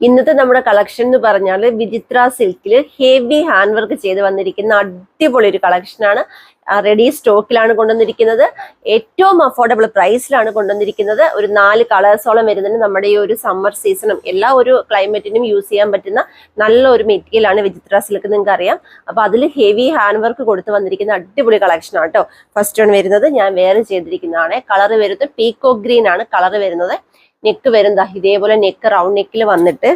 ഇന്നത്തെ നമ്മുടെ കളക്ഷൻ എന്ന് പറഞ്ഞാൽ വിചിത്ര സിൽക്കിൽ ഹെവി ഹാൻഡ് വർക്ക് ചെയ്ത് വന്നിരിക്കുന്ന അടിപൊളി ഒരു കളക്ഷനാണ് റെഡി സ്റ്റോക്കിലാണ് കൊണ്ടുവന്നിരിക്കുന്നത്. ഏറ്റവും അഫോർഡബിൾ പ്രൈസിലാണ് കൊണ്ടുവന്നിരിക്കുന്നത്. ഒരു നാല് കളേഴ്സോളം വരുന്നുണ്ട് നമ്മുടെ ഈ ഒരു സമ്മർ സീസണും എല്ലാ ഒരു ക്ലൈമറ്റിനും യൂസ് ചെയ്യാൻ പറ്റുന്ന നല്ല ഒരു മെറ്റീരിയൽ ആണ് വിചിത്ര സിൽക്ക് നിങ്ങൾക്ക് അറിയാം അപ്പൊ അതിൽ ഹെവി ഹാൻഡ് വർക്ക് കൊടുത്ത് വന്നിരിക്കുന്ന അടിപൊളി കളക്ഷനാണ് കേട്ടോ ഫസ്റ്റ് വൺ വരുന്നത് ഞാൻ വേറെ ചെയ്തിരിക്കുന്നതാണ്. കളർ വരുന്നത് പീക്കോ ഗ്രീൻ ആണ്. കളർ വരുന്നത് നെക്ക് വരുന്നതാ ഇതേപോലെ നെക്ക് റൗണ്ട് നെക്കിൽ വന്നിട്ട്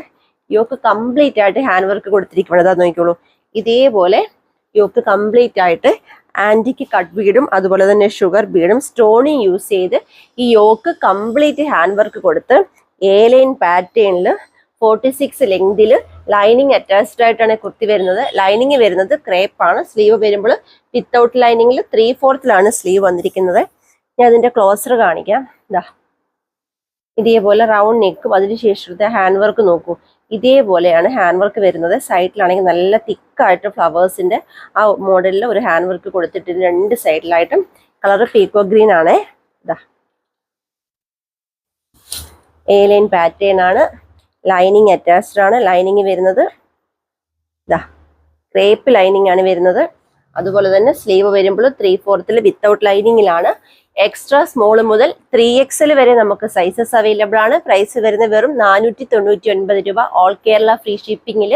യോക്ക് കംപ്ലീറ്റ് ആയിട്ട് ഹാൻഡ് വർക്ക് കൊടുത്തിരിക്കുന്നത് അതാ നോക്കിക്കോളൂ. ഇതേപോലെ യോക്ക് കംപ്ലീറ്റ് ആയിട്ട് ആന്റിക്ക് കട്ട് ബീഡും അതുപോലെ തന്നെ ഷുഗർ ബീഡും സ്റ്റോണും യൂസ് ചെയ്ത് ഈ യോക്ക് കംപ്ലീറ്റ് ഹാൻഡ് വർക്ക് കൊടുത്ത് എ ലൈൻ പാറ്റേണിൽ ഫോർട്ടി സിക്സ് ലെങ്തിൽ ലൈനിങ് അറ്റാച്ച്ഡ് ആയിട്ടാണ് കുർത്തി വരുന്നത്. ലൈനിങ് വരുന്നത് ക്രേപ്പ് ആണ്. സ്ലീവ് വരുമ്പോൾ വിത്തൗട്ട് ലൈനിങ്ങിൽ ത്രീ ഫോർത്തിലാണ് സ്ലീവ് വന്നിരിക്കുന്നത്. ഞാൻ അതിന്റെ ക്ലോസർ കാണിക്കാം. ഇതാ ഇതേപോലെ റൗണ്ട് നെക്കും അതിനുശേഷത്തെ ഹാൻഡ് വർക്ക് നോക്കൂ. ഇതേപോലെയാണ് ഹാൻഡ് വർക്ക് വരുന്നത്. സൈഡിലാണെങ്കിൽ നല്ല തിക്കായിട്ട് ഫ്ലവേഴ്സിന്റെ ആ മോഡലിൽ ഒരു ഹാൻഡ് വർക്ക് കൊടുത്തിട്ട് രണ്ട് സൈഡിലായിട്ടും കളർ പീക്കോ ഗ്രീൻ ആണേ. ഇതാ എ ലൈൻ പാറ്റേൺ ആണ്. ലൈനിങ് അറ്റാച്ച്ഡ് ആണ്. ലൈനിങ് വരുന്നത് ഇതാ ക്രേപ്പ് ലൈനിങ് ആണ് വരുന്നത്. അതുപോലെ തന്നെ സ്ലീവ് വരുമ്പോൾ ത്രീ ഫോർത്തിൽ വിത്തൗട്ട് ലൈനിങ്ങിലാണ് എക്സ്ട്രാ സ്മോൾ മുതൽ ത്രീ എക്സൽ വരെ നമുക്ക് സൈസസ് അവൈലബിൾ ആണ്. പ്രൈസ് വരുന്നത് വെറും നാനൂറ്റി തൊണ്ണൂറ്റി ഒൻപത് രൂപ ഓൾ കേരള ഫ്രീ ഷിപ്പിംഗിൽ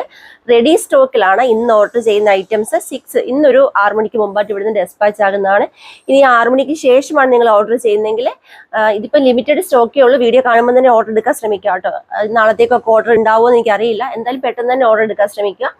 റെഡി സ്റ്റോക്കിലാണ് ഇന്ന് ഓർഡർ ചെയ്യുന്ന ഐറ്റംസ് സിക്സ് ഇന്നൊരു ആറ് മണിക്ക് മുമ്പായിട്ട് ഇവിടുന്ന് ഡെസ്പാച്ച് ആകുന്നതാണ്. ഇനി ആറ് മണിക്ക് ശേഷമാണ് നിങ്ങൾ ഓർഡർ ചെയ്യുന്നതെങ്കിൽ ഇതിപ്പോൾ ലിമിറ്റഡ് സ്റ്റോക്കേ ഉള്ളൂ. വീഡിയോ കാണുമ്പോൾ തന്നെ ഓർഡർ എടുക്കാൻ ശ്രമിക്കുക കേട്ടോ. നാളത്തേക്കൊക്കെ ഓർഡർ ഉണ്ടാവുമോ എന്ന് എനിക്കറിയില്ല. എന്തായാലും പെട്ടെന്ന് തന്നെ ഓർഡർ എടുക്കാൻ ശ്രമിക്കുക.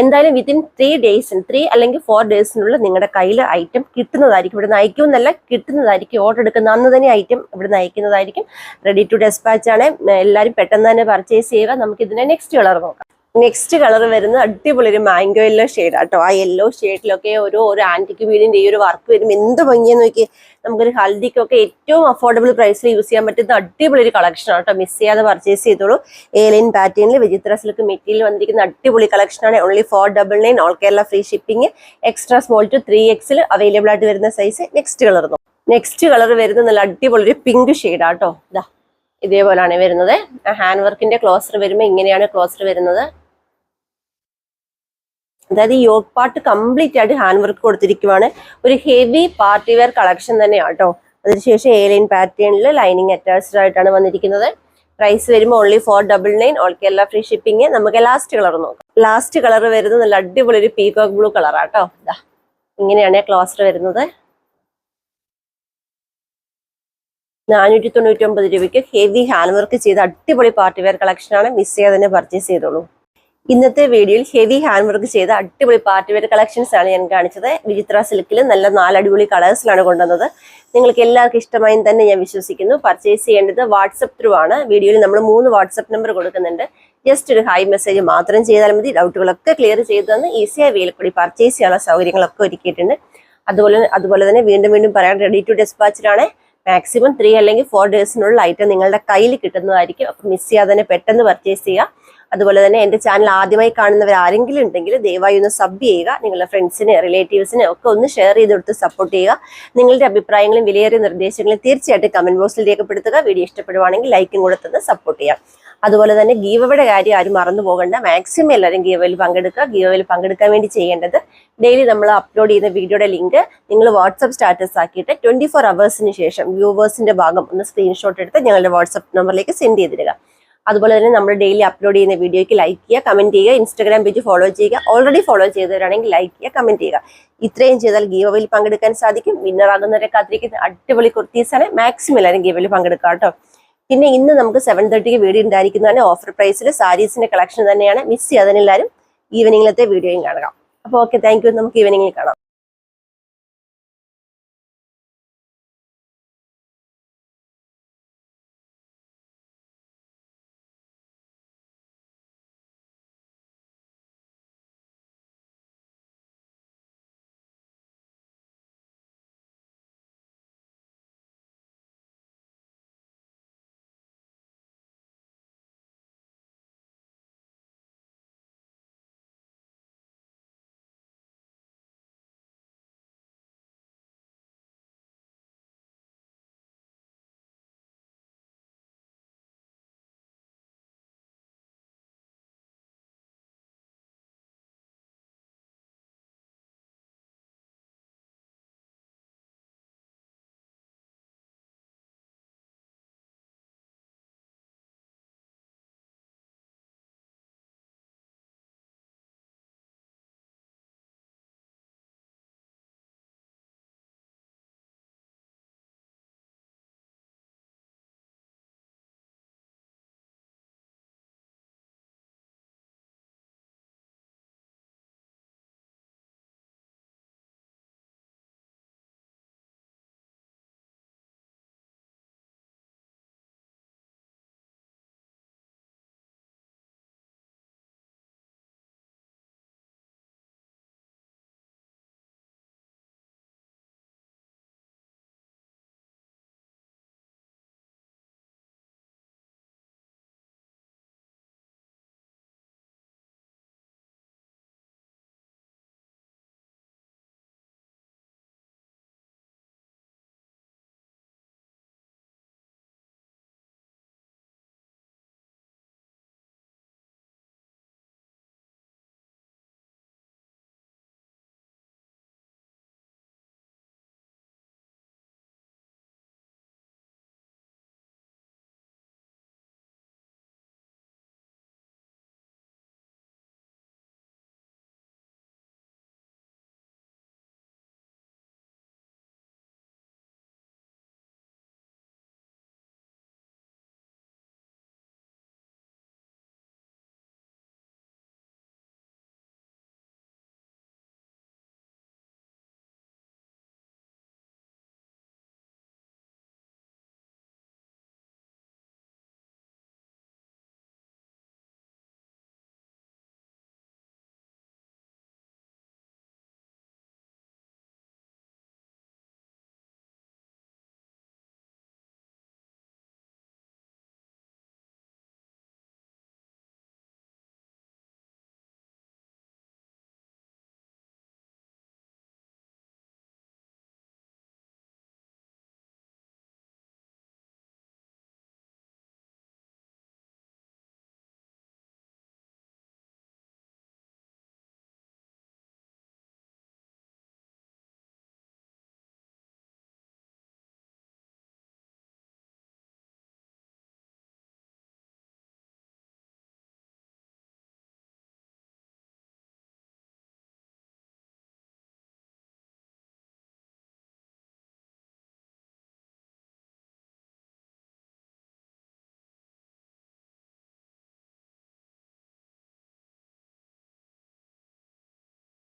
എന്തായാലും വിത്തിൻ ത്രീ ഡേയ്സിന് ത്രീ അല്ലെങ്കിൽ ഫോർ ഡേയ്സിനുള്ളിൽ നിങ്ങളുടെ കയ്യിൽ ഐറ്റം കിട്ടുന്നതായിരിക്കും. ഇവിടെ നയിക്കുമെന്നല്ല കിട്ടുന്നതായിരിക്കും. ഓർഡർ എടുക്കുന്ന അന്ന് തന്നെ ഐറ്റം ഇവിടെ നയിക്കുന്നതായിരിക്കും റെഡി ടു ഡെസ്പാച്ച് ആണ്. എല്ലാവരും പെട്ടെന്ന് തന്നെ പർച്ചേസ് ചെയ്യുക. നമുക്കിതിനെ നെക്സ്റ്റ് കളർ നോക്കാം നെക്സ്റ്റ് കളർ വരുന്നത് അടിപൊളി ഒരു മാംഗോ യെല്ലോ ഷെയ്ഡ് ആട്ടോ. ആ യെല്ലോ ഷെയ്ഡിലൊക്കെ ഓരോ ഒരു ആന്റിക് വീടിന്റെ ഈ ഒരു വർക്ക് വരും. എന്ത് ഭംഗിയെന്ന് നോക്കി നമുക്കൊരു ഹൽദിക്കൊക്കെ ഏറ്റവും അഫോർഡബിൾ പ്രൈസിൽ യൂസ് ചെയ്യാൻ പറ്റുന്ന അടിപൊളി ഒരു കളക്ഷൻ ആട്ടോ മിസ് ചെയ്യാതെ പർച്ചേസ് ചെയ്തോളൂ. ഏലൈൻ പാറ്റേണിൽ വിചിത്ര സിൽക്ക് മെറ്റീരിയൽ വന്നിരിക്കുന്ന അടിപൊളി കളക്ഷൻ ആണ്. Only four double nine all Kerala free shipping extra small to three എക്സിൽ അവൈലബിൾ ആയിട്ട് വരുന്ന size next colour next colour വരുന്നത് നല്ല അടിപൊളി ഒരു പിങ്ക് ഷെയ്ഡ് ആട്ടോ. ഇതാ ഇതേപോലാണ് വരുന്നത്. ഹാൻഡ് വർക്കിന്റെ ക്ലോസർ വരുമ്പോൾ ഇങ്ങനെയാണ് ക്ലോസർ വരുന്നത്. അതായത് യോഗ് പാർട്ട് കംപ്ലീറ്റ് ആയിട്ട് ഹാൻഡ് വർക്ക് കൊടുത്തിരിക്കുവാണ്. ഒരു ഹെവി പാർട്ടി വെയർ കളക്ഷൻ തന്നെയാണ് കേട്ടോ അതിനുശേഷം ഏലൈൻ ലൈൻ പാറ്റേണിൽ ലൈനിങ് അറ്റാച്ച്ഡ് ആയിട്ടാണ് വന്നിരിക്കുന്നത്. പ്രൈസ് വരുമ്പോൾ only four double nine all Kerala free shipping നമുക്ക് ലാസ്റ്റ് കളർ നോക്കാം. ലാസ്റ്റ് കളർ വരുന്നത് നല്ല അടിപൊളി ഒരു പീകോക്ക് ബ്ലൂ കളറാട്ടോ ഇതാ ഇങ്ങനെയാണ് ക്ലോസ്റ്റർ വരുന്നത്. നാനൂറ്റി തൊണ്ണൂറ്റി ഒമ്പത് രൂപയ്ക്ക് ഹെവി ഹാൻഡ് വർക്ക് ചെയ്ത അടിപൊളി പാർട്ടി വെയർ കളക്ഷനാണ് മിസ് ചെയ്യാതെ തന്നെ പർച്ചേസ് ചെയ്തോളൂ. ഇന്നത്തെ വീഡിയോയിൽ ഹെവി ഹാൻഡ് വർക്ക് ചെയ്ത അടിപൊളി പാർട്ടി വെയർ കളക്ഷൻസ് ആണ് ഞാൻ കാണിച്ചത്. വിചിത്ര സിൽക്കിൽ നല്ല നാല് അടിപൊളി കളേഴ്സിലാണ് കൊണ്ടുവന്നത്. നിങ്ങൾക്ക് എല്ലാവർക്കും ഇഷ്ടമായി തന്നെ ഞാൻ വിശ്വസിക്കുന്നു. പർച്ചേസ് ചെയ്യേണ്ടത് വാട്സപ്പ് ത്രൂ ആണ്. വീഡിയോയിൽ നമ്മൾ മൂന്ന് വാട്സപ്പ് നമ്പർ കൊടുക്കുന്നുണ്ട്. ജസ്റ്റ് ഒരു ഹൈ മെസ്സേജ് മാത്രം ചെയ്താൽ മതി. ഡൗട്ടുകളൊക്കെ ക്ലിയർ ചെയ്തു തന്ന് ഈസിയായി വീൽ കൂടി പർച്ചേസ് ചെയ്യാനുള്ള സൗകര്യങ്ങളൊക്കെ ഒരുക്കിയിട്ടുണ്ട്. അതുപോലെ അതുപോലെ തന്നെ വീണ്ടും വീണ്ടും പറയാൻ റെഡി ടു ഡെസ്പാച്ചിലാണ് മാക്സിമം ത്രീ അല്ലെങ്കിൽ ഫോർ ഡേയ്സിനുള്ള ഐറ്റം നിങ്ങളുടെ കയ്യിൽ കിട്ടുന്നതായിരിക്കും. അപ്പം മിസ് ചെയ്യാതെ തന്നെ പെട്ടെന്ന് പർച്ചേസ് ചെയ്യുക. അതുപോലെ തന്നെ എന്റെ ചാനൽ ആദ്യമായി കാണുന്നവർ ആരെങ്കിലും ഉണ്ടെങ്കിൽ ദയവായി ഒന്ന് സബ് ചെയ്യുക നിങ്ങളുടെ ഫ്രണ്ട്സിന് റിലേറ്റീവ്സിന് ഒക്കെ ഒന്ന് ഷെയർ ചെയ്ത് കൊടുത്ത് സപ്പോർട്ട് ചെയ്യുക. നിങ്ങളുടെ അഭിപ്രായങ്ങളും വിലയേറിയ നിർദ്ദേശങ്ങളും തീർച്ചയായിട്ടും കമന്റ് ബോക്സിൽ രേഖപ്പെടുത്തുക. വീഡിയോ ഇഷ്ടപ്പെടുവാണെങ്കിൽ ലൈക്കും കൂടെ സപ്പോർട്ട് ചെയ്യാം. അതുപോലെ തന്നെ ഗീവയുടെ കാര്യം ആരും മറന്നു പോകണ്ട. മാക്സിമം എല്ലാവരും ഗീവയിൽ പങ്കെടുക്കുക. ഗീവയിൽ പങ്കെടുക്കാൻ വേണ്ടി ചെയ്യേണ്ടത് ഡെയിലി നമ്മൾ അപ്ലോഡ് ചെയ്യുന്ന വീഡിയോയുടെ ലിങ്ക് നിങ്ങൾ വാട്സപ്പ് സ്റ്റാറ്റസ് ആക്കിയിട്ട് ട്വന്റി ഫോർ അവേഴ്സിന് ശേഷം വ്യൂവേഴ്സിന്റെ ഭാഗം ഒന്ന് സ്ക്രീൻഷോട്ട് എടുത്ത് ഞങ്ങളുടെ വാട്സപ്പ് നമ്പറിലേക്ക് സെൻഡ് ചെയ്തിടുക. അതുപോലെ തന്നെ നമ്മൾ ഡെയിലി അപ്ലോഡ് ചെയ്യുന്ന വീഡിയോയ്ക്ക് ലൈക്ക് ചെയ്യുക കമന്റ് ചെയ്യുക ഇൻസ്റ്റാഗ്രാം പേജ് ഫോളോ ചെയ്യുക ഓൾറെഡി ഫോളോ ചെയ്തവരാണെങ്കിൽ ലൈക്ക് ചെയ്യുക കമന്റ് ചെയ്യുക. ഇത്രയും ചെയ്താൽ ഗീവയിൽ പങ്കെടുക്കാൻ സാധിക്കും. വിന്നറാകുന്നവരെ കാത്തിരിക്കുന്ന അടിപൊളി കുർത്തീസാണ് മാക്സിമം എല്ലാവരും ഗീവയിൽ പങ്കെടുക്കുക കേട്ടോ. പിന്നെ ഇന്ന് നമുക്ക് സെവൻ തേർട്ടിക്ക് വീഡിയോ ഉണ്ടായിരിക്കുന്നതാണ്. ഓഫർ പ്രൈസിൽ സാരീസിന്റെ കളക്ഷൻ തന്നെയാണ്. മിസ് ചെയ്യാതെ എല്ലാവരും ഈവനിങ്ങിലത്തെ വീഡിയോയും കാണുക. അപ്പോൾ ഓക്കെ താങ്ക് നമുക്ക് ഈവനിങ്ങിൽ കാണാം.